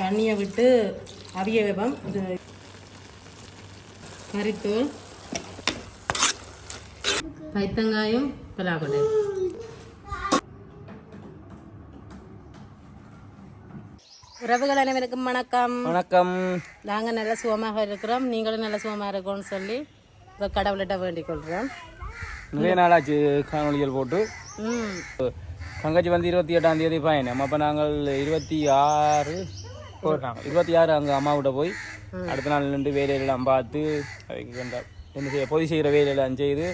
தண்ணியை விட்டு அவிய வைப்போம். இது கறித்தூள் பைத்தங்காயம் பலாக்கொட்டை உறவுகள் அனைவருக்கும் வணக்கம். வணக்கம். நாங்கள் நல்ல சுகமாக இருக்கிறோம். நீங்களும் நல்ல சுகமாக இருக்கோம்னு சொல்லி கடவுள்கிட்ட வேண்டிக் கொள்கிறோம். நிறைய நாளாச்சு காணொலிகள் போட்டு. தங்கச்சி வந்து இருபத்தி எட்டாம் தேதி பயணம். அப்போ நாங்கள் இருபத்தி ஆறு போட்டாங்க இருபத்தி ஆறு அங்கே அம்மாவிட்ட போய் அடுத்த நாள் நின்று வேலையெல்லாம் பார்த்து என்ன செய்ய பொதி செய்கிற வேலையெல்லாம் செய்து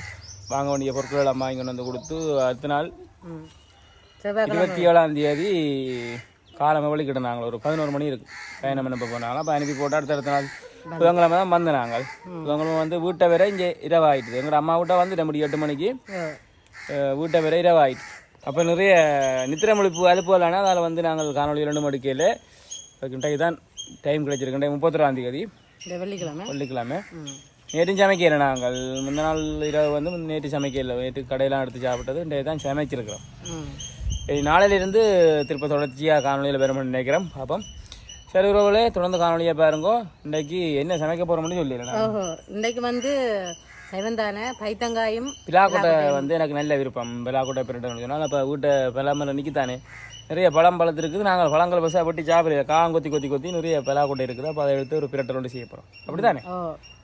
வாங்க வேண்டிய பொருட்கள் எல்லாம் வாங்கி கொண்டு வந்து கொடுத்து அடுத்த நாள் இருபத்தி ஏழாம் தேதி காலமாக வழிக்கிட்ட நாங்கள் ஒரு பதினோரு மணி இருக்கு. பயணம் என்ன போனாங்க. அப்போ அனுப்பி போட்டு அடுத்த அடுத்த நாள் புதன்கிழமை தான் வந்து நாங்கள் புதன்கிழமை வந்து வீட்டை வரை இங்கே இரவாயிட்டுது. எங்களோட அம்மா வீட்டை வந்து நம்ம எட்டு மணிக்கு. வீட்டை வரை இரவாயிட்டு அப்போ நிறைய நித்திரை முழிப்பு அலுப்புகளான அதில் வந்து நாங்கள் காணொலி ரெண்டு மணிக்கையில் இன்றைக்கு தான் டைம் கிடைச்சிருக்கு முப்பத்தொராம் தேதி. வெள்ளிக்கிழமை. வெள்ளிக்கிழமை. நேற்று சமைக்கல நாங்கள். முந்த நாள் இரவு வந்து நேற்று சமைக்கல. நேற்று கடையெல்லாம் எடுத்து சாப்பிட்டது. இன்றைக்கு தான் சமைச்சிருக்கிறோம். நாளையிலிருந்து திருப்ப தொடர்ச்சியாக காணொலியில் வரும்னு நினைக்கிறேன் பார்ப்போம் சரி உறவுகளே தொடர்ந்து காணொலியாக பாருங்க. இன்றைக்கு என்ன சமைக்க போகிறோம்னு சொல்லிடுறேன் ஓஹோ இன்னைக்கு வந்து சைவந்தானே பைத்தங்காயும் பிலாக்கொட்டை வந்து எனக்கு நல்ல விருப்பம். பிலாக்கொட்டை பிரட்டன்னு சொன்னால் அப்போ வீட்டை பலாமரம் நிற்கித்தானே நிறைய பழம் பழத்து இருக்குது நாங்கள் பழங்கள் பசா வெட்டி சாப்பிடுற காம் கொத்தி கொத்தி நிறைய பிலாக்கொட்டை இருக்குது. அப்போ அதை எடுத்து ஒரு பிரட்டல் ஒன்று செய்ய போகிறோம் அப்படி தானே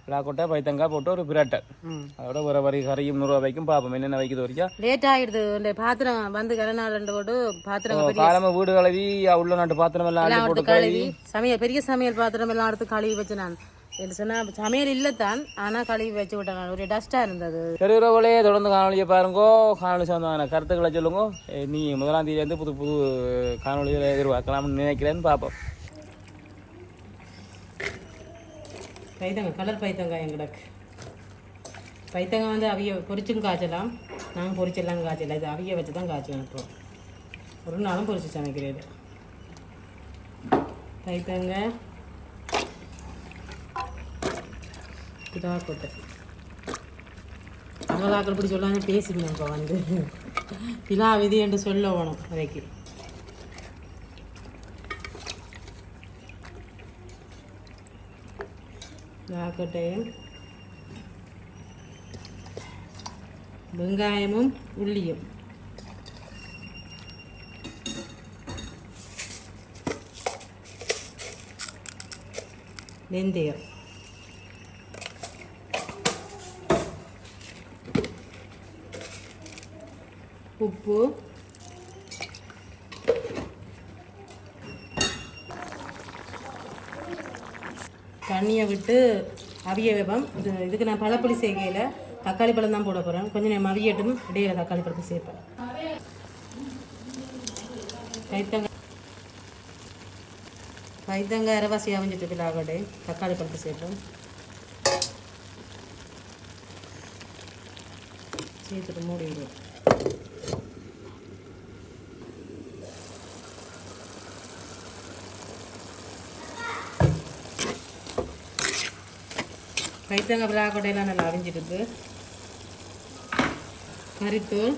பிலாக்கொட்டை பைத்தங்காய் போட்டு ஒரு பிரட்டல் ம். அதோட ஒரு வரி கறியும் நூறுரூவா வைக்கும். பார்ப்போம் என்னென்ன வைக்குது வரைக்கும் லேட் ஆகிடுது இந்த பாத்திரம் வந்து ரெண்டு போட்டு பாத்திரம் காலமாக வீடு கழுவி உள்ள நாட்டு பாத்திரம் எல்லாம் போட்டு கழுவி. சமையல் பெரிய சமையல் பாத்திரம் எல்லாம் எடுத்து கழுவி வச்சு நான் என்ன சொன்னா சமையல் இல்லை தான் ஆனால் கழுவி வச்சு விட்டேன். நான் ஒரு டஸ்ட்டாக இருந்தது. சரி உறவுகளே தொடர்ந்து காணொலியை பாருங்கோ. காணொலி சம்பந்தமான கருத்துக்களை சொல்லுங்க. நீ முதலாம் தேதியிலேருந்து புது புது காணொலிகளை எதிர்பார்க்கலாம்னு நினைக்கிறேன்னு பார்ப்போம். பைத்தங்காய் கலர் பைத்தங்காய் கிடக்கு பைத்தங்காய் வந்து அவிய பொரிச்சும் காய்ச்சலாம். நாங்கள் பொரிச்செல்லாம் காய்ச்சல. இது அவிய வச்சு தான் காய்ச்சி அனுப்புகிறோம் ஒரு நாளும் பொரிச்சு சமைக்கிறது. பைத்தங்காய் புதா கொட்டை அமலாக்கள் இப்படி சொல்லாமல் பேசுங்க இப்போ வந்து. பிலா விதி என்று சொல்ல வேணும் அதைக்கு வெங்காயமும் உள்ளியும். வெந்தயம். உப்பு. தண்ணியை விட்டு அவிய வைப்போம். இது இதுக்கு நான் பழப்புளி சேர்க்கையில் தக்காளி பழம் தான் போட போகிறேன் கொஞ்சம் நேரம் அவியட்டும் இடையில தக்காளி பழத்தை சேர்ப்பேன். கைத்தங்காய் கைத்தங்காய் அரைவாசி அவிஞ்சிட்டு பிள்ளாகட்டே தக்காளி பழத்தை சேர்ப்போம். சேர்த்துட்டு மூடி விடுவோம். கைத்தங்க பிளாக்கொட்டையெல்லாம் நல்லா அவிஞ்சிருக்கு. கறித்தூள்.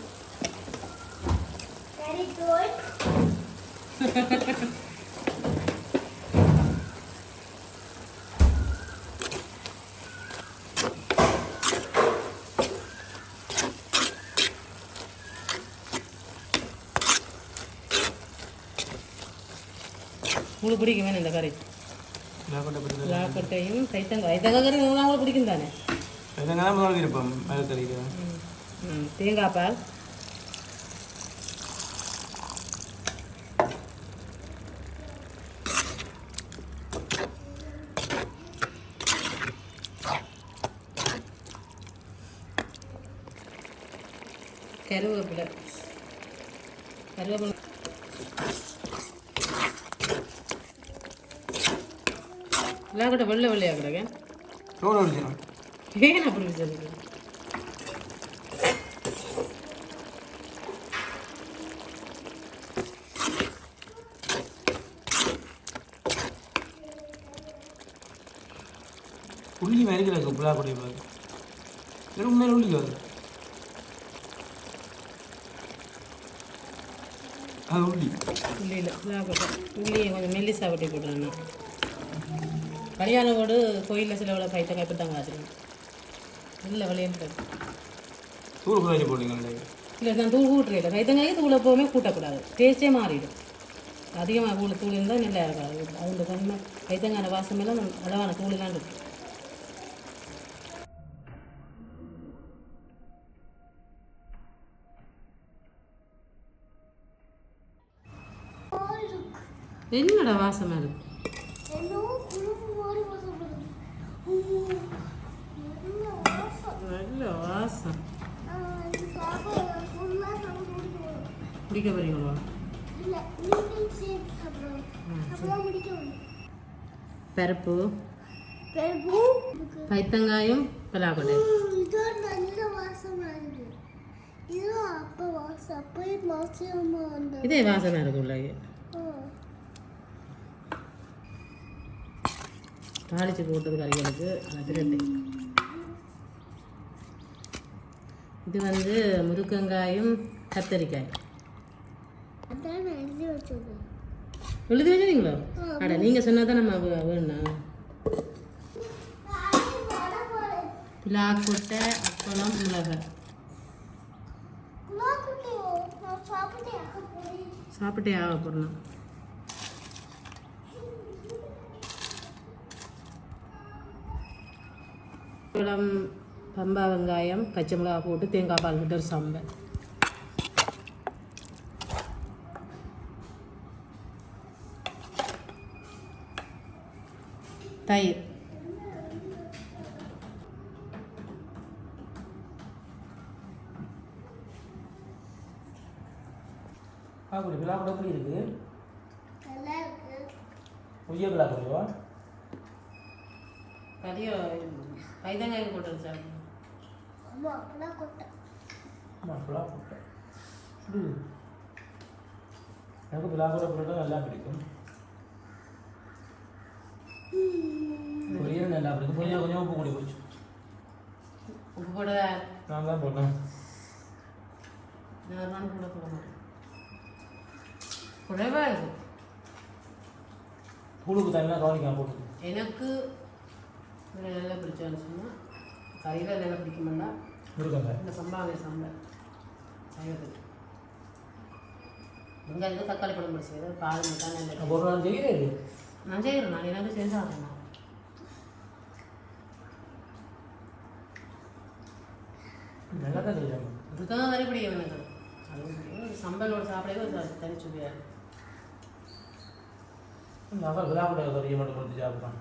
உங்களுக்கு பிடிக்கும் இந்த கறி. பிளாக்கொட்டையும் கைத்தங்காய் கைத்தங்காய் உங்களுக்கு பிடிக்கும் தானே முதல் விருப்பம் மரத்தறிக்கு ம், தேங்காய் பால் கருவேப்பிலை கருவேப்பிலை இல்லாக்கட்ட வெள்ளை வெள்ளையாக கிடக்கு சோறு ஒழிச்சிடும் ஏன் அப்படி சொல்லுங்க உள்ளி மாதிரி கிடக்கு பிளாக்குடைய பாரு வெறும் மேலே உள்ளி வருது அது உள்ளி உள்ளியில் உள்ளியை கொஞ்சம் மெல்லிசா வெட்டி போட்டுருந்தேன் கல்யாண வீடு கோயிலில் சில விட பைத்தங்காய் இப்போ தாங்க ஆச்சு இல்லை. விளையாண்டு தூள் குழாய் போட்டீங்களே இல்லை? நான் தூள் கூட்டுறேன் கைத்தங்காய் தூள் எப்போவுமே கூட்டக்கூடாது. டேஸ்ட்டே மாறிடும். அதிகமாக தூள் தூள் இருந்தால் நல்லா இருக்காது அது தன்மை கைத்தங்காய் வாசம் எல்லாம் அளவான தூளெல்லாம் இருக்கு என்னடா வாசமாக இருக்கு? நல்ல வாசம் பிடிக்க பருப்பு பைத்தங்காயும் பலாக்கொட்டை இதே வாசனை இருக்குள்ள தாளிச்சு போட்டது கறிகளுக்கு அது இது வந்து முருக்கங்காயும் கத்தரிக்காய். எழுதி வச்சுருங்களோ அட நீங்கள் சொன்னால் நம்ம வே- வேணும் பிலாக்கொட்டை அப்பளம் மிளகாய். சாப்பிட்டே ஆக போடணும் இளம் பம்பா வெங்காயம் பச்சை மிளகாய் போட்டு தேங்காய் பால் விட்டு ஒரு சம்பல் தயிர். அப்படி விழா கூட எப்படி இருக்கு? உய்ய விழா கூடவா? கறியோ பைத்தங்காய் போட்டு சாப்பிடுவோம் விழா போட்டேன் ம். எனக்கு விழா கூட போட்டால் நல்லா பிடிக்கும் பொரியல் நல்லா பிடிக்கும் பொரியல் கொஞ்சம் உப்பு கூடி போச்சு உப்பு போட நான் தான் போட்டேன் நான் தான் கூட போட மாட்டேன் குறைவா இருக்கும் புழுக்கு தனியாக கவனிக்காம போட்டு எனக்கு இதில் நல்லா பிடிச்சான்னு சொன்னால் கறியில் நல்லா பிடிக்குமெண்டா இருக்காங்க இந்த சம்பாவை சாம்பார் சைவத்துக்கு. வெங்காயத்துக்கு தக்காளி பழம் பிடிச்சது. பால் நல்லா ஒரு நாள் நான் செய்கிறேன் நான் எனக்கு செஞ்சு ஆகணும். நல்லா தான் செய்கிறாங்க இதுதான் வரை பிடிக்கும் எனக்கு அது. சம்பலோட சாப்பிடவே ஒரு தனி சுவையாக இருக்கும் நாங்கள் விழா கூட மட்டும் கொடுத்து சாப்பிட்றோம்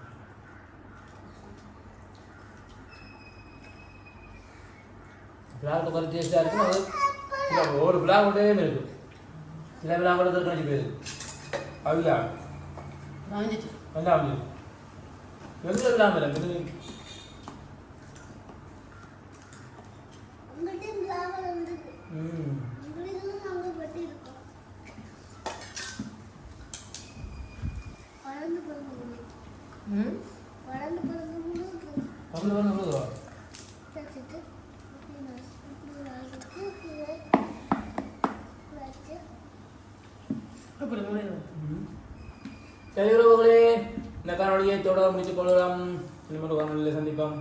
விழாவுக்கு கறி டேஸ்ட்டாக இருக்கும் அது? இல்ல, ஒரு விழா கூடவே இருக்கு சில விழா கூட திருக்கணிச்சு போயிருக்கு அவியா வாங்கிச்சு நல்லா அவியும் எங்கே இல்லாமல் இல்லை இது ம். ம்? தமிழ் வந்து விழுதுவா அப்படி முடியும் சரி உறவுகளே இந்த காணொலியை தொடர முடித்துக் கொள்ளலாம். இன்னொரு காணொலியில் சந்திப்போம்.